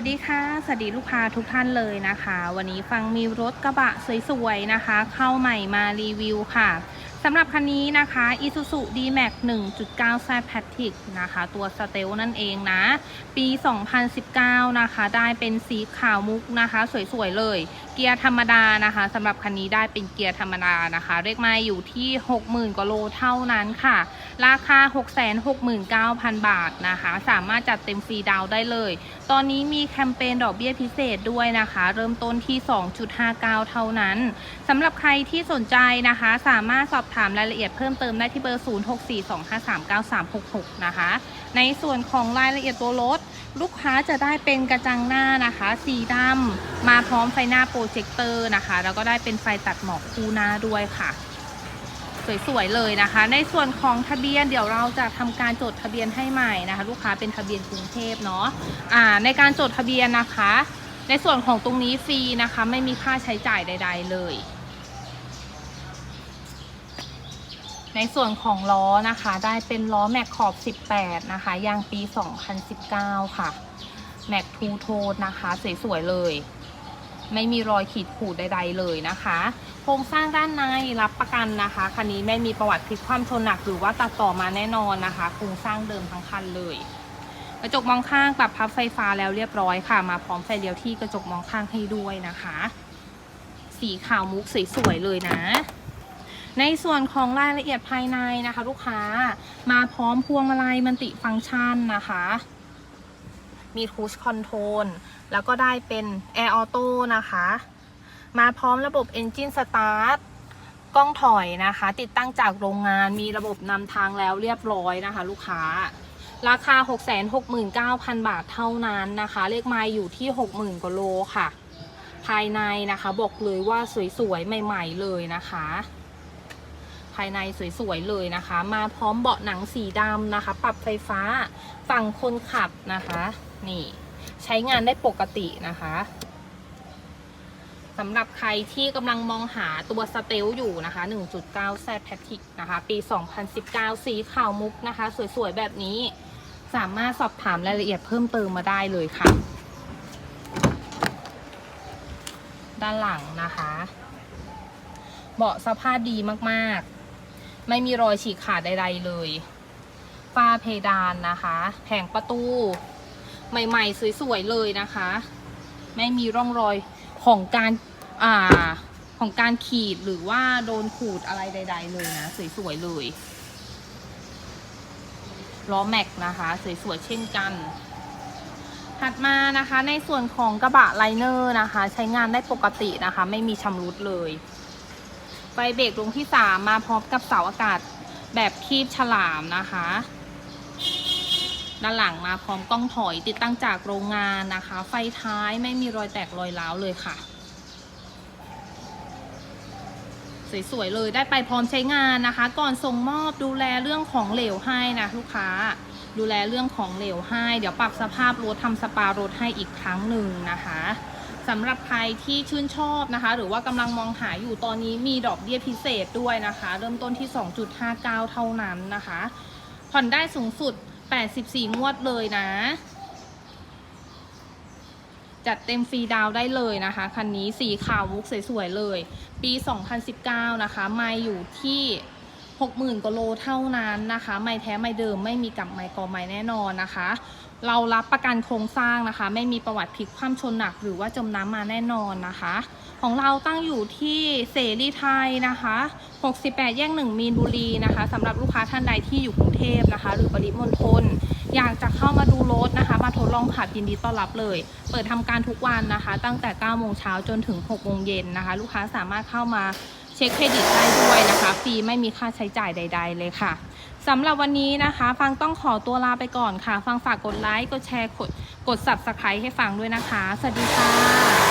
วัสดีค่ะ สวัสดีลูกค้าทุกท่านเลยนะคะ วันนี้ฟังมีรถกระบะสวยๆนะคะ เข้าใหม่มารีวิวค่ะ สำหรับคันนี้นะคะ Isuzu D-Max 1.9 z p a t i c นะคะ ตัวสเตลนั่นเองนะ ปี 2019 นะคะ ได้เป็นสีขาวมุกนะคะ สวยๆ เลย เกียร์ธรรมดานะคะสำหรับคันนี้ได้เป็นเกียร์ธรรมดานะคะ เรียกมาอยู่ที่ 60,000กว่าโลเท่านั้นค่ะ ราคา 669,000 บาทนะคะ สามารถจัดเต็มฟรีดาวได้เลย ตอนนี้มีแคมเปญดอกเบี้ยพิเศษด้วยนะคะ เริ่มต้นที่ 2.59 เท่านั้นสำหรับใครที่สนใจนะคะ สามารถสอบถามรายละเอียดเพิ่มเติมได้ที่เบอร์ 0642539366 นะคะ ในส่วนของรายละเอียดตัวรถ ลูกค้าจะได้เป็นกระจังหน้านะคะ สีดำมาพร้อมไฟหน้าโปรเจคเตอร์นะคะ แล้วก็ได้เป็นไฟตัดหมอกคู่หน้าด้วยค่ะ สวยๆเลยนะคะ ในส่วนของทะเบียนเดี๋ยวเราจะทำการจดทะเบียนให้ใหม่นะคะ ลูกค้าเป็นทะเบียนกรุงเทพเนาะอ่าในการจดทะเบียนนะคะ ในส่วนของตรงนี้ฟรีนะคะ ไม่มีค่าใช้จ่ายใด ๆ เลย ในส่วนของล้อนะคะ ได้เป็นล้อแม็กขอบ 18 นะคะ ยางปี 2019 ค่ะ แม็กทูโทนนะคะ สวยๆเลย ไม่มีรอยขีดขูดใด ๆ เลยนะคะ โครงสร้างด้านในรับประกันนะคะ คันนี้ไม่มีประวัติพลิกคว่ำชนหนักหรือว่าตัดต่อมาแน่นอนนะคะ โครงสร้างเดิมทั้งคันเลยกระจกมองข้างปรับพับไฟฟ้าแล้วเรียบร้อยค่ะ มาพร้อมไฟเลี้ยวที่กระจกมองข้างให้ด้วยนะคะ สีขาวมุกสวยๆเลยนะ ในส่วนของรายละเอียดภายในนะคะ ลูกค้ามาพร้อมพวงมาลัยมันติฟังก์ชันนะคะ มีคูชคอนโทรลแล้วก็ได้เป็นแอร์ออโต้นะคะ มาพร้อมระบบ Engine Start กล้องถอยนะคะ ติดตั้งจากโรงงานมีระบบนำทางแล้วเรียบร้อยนะคะ ลูกค้าราคา 669,000 บาทเท่านั้นนะคะ เลขไม้อยู่ที่ 60,000กว่าโลค่ะ ภายในนะคะ บอกเลยว่าสวยๆ ใหม่ ๆ เลยนะคะ ภายในสวยๆเลยนะคะ มาพร้อมเบาะหนังสีดำนะคะ ปรับไฟฟ้าฝั่งคนขับนะคะ นี่ ใช้งานได้ปกตินะคะสำหรับใครที่กำลังมองหาตัวสเตลอยู่นะคะ 1.9 Z p a t i c นะคะ ปี 2019 สีขาวมุกนะคะ สวยๆ แบบนี้ สามารถสอบถามรายละเอียดเพิ่มเติมมาได้เลยค่ะ ด้านหลังนะคะ เบาะสภาพดีมากๆ ไม่มีรอยฉีกขาดใดๆเลยฝ้าเพดานนะคะ แผงประตู ใหม่ๆ สวยๆ เลยนะคะ ไม่มีร่องรอยของการอ่าของการขีดหรือว่าโดนขูดอะไรใด ๆ เลยนะ สวยๆ เลยล้อแม็กนะคะ สวยๆ เช่นกัน ถัดมานะคะในส่วนของกระบะไลเนอร์นะคะ ใช้งานได้ปกตินะคะ ไม่มีชำรุดเลย ไฟเบรกดวงที่3มาพร้อมกับเสาอากาศแบบคีบฉลามนะคะ ด้านหลังมาพร้อมกล้องถอยติดตั้งจากโรงงานนะคะ ไฟท้ายไม่มีรอยแตกรอยร้าวเลยค่ะ สวยๆเลยได้ไปพร้อมใช้งานนะคะ ก่อนส่งมอบดูแลเรื่องของเหลวให้นะลูกค้าดูแลเรื่องของเหลวให้ เดี๋ยวปรับสภาพรถทำสปารถให้อีกครั้งหนึ่งนะคะ สำหรับใครที่ชื่นชอบนะคะ หรือว่ากำลังมองหาอยู่ตอนนี้มีดอกเบี้ยพิเศษด้วยนะคะ เริ่มต้นที่ 2.59 เท่านั้นนะคะ ผ่อนได้สูงสุด 84 งวดเลยนะ จัดเต็มฟรีดาวได้เลยนะคะ คันนี้สีขาวมุกสวยๆเลย ปี 2019 นะคะ ไม่อยู่ที่60,000กว่าโลเท่านั้นนะคะ ไม่แท้ไม่เดิมไม่มีกับไมกอไม้แน่นอนนะคะ เรารับประกันโครงสร้างนะคะ ไม่มีประวัติพลิกคว่ำชนหนักหรือว่าจมน้ำมาแน่นอนนะคะ ของเราตั้งอยู่ที่เสรีไทยนะคะ 68 แยกหนึ่งมีนบุรีนะคะสำหรับลูกค้าท่านใดที่อยู่กรุงเทพนะคะ หรือปริมณฑลอยากจะเข้ามาดูรถนะคะ มาทดลองขับยินดีต้อนรับเลย เปิดทำการทุกวันนะคะ ตั้งแต่ 9 โมงเช้าจนถึง 6 โมงเย็นนะคะ ลูกค้าสามารถเข้ามาเช็คเครดิตได้ด้วยนะคะ ฟรีไม่มีค่าใช้จ่ายใด ๆ เลยค่ะ สำหรับวันนี้นะคะ ฟังต้องขอตัวลาไปก่อนค่ะ ฟังฝากกดไลค์ กดแชร์ กดกด subscribe ให้ฟังด้วยนะคะ สวัสดีค่ะ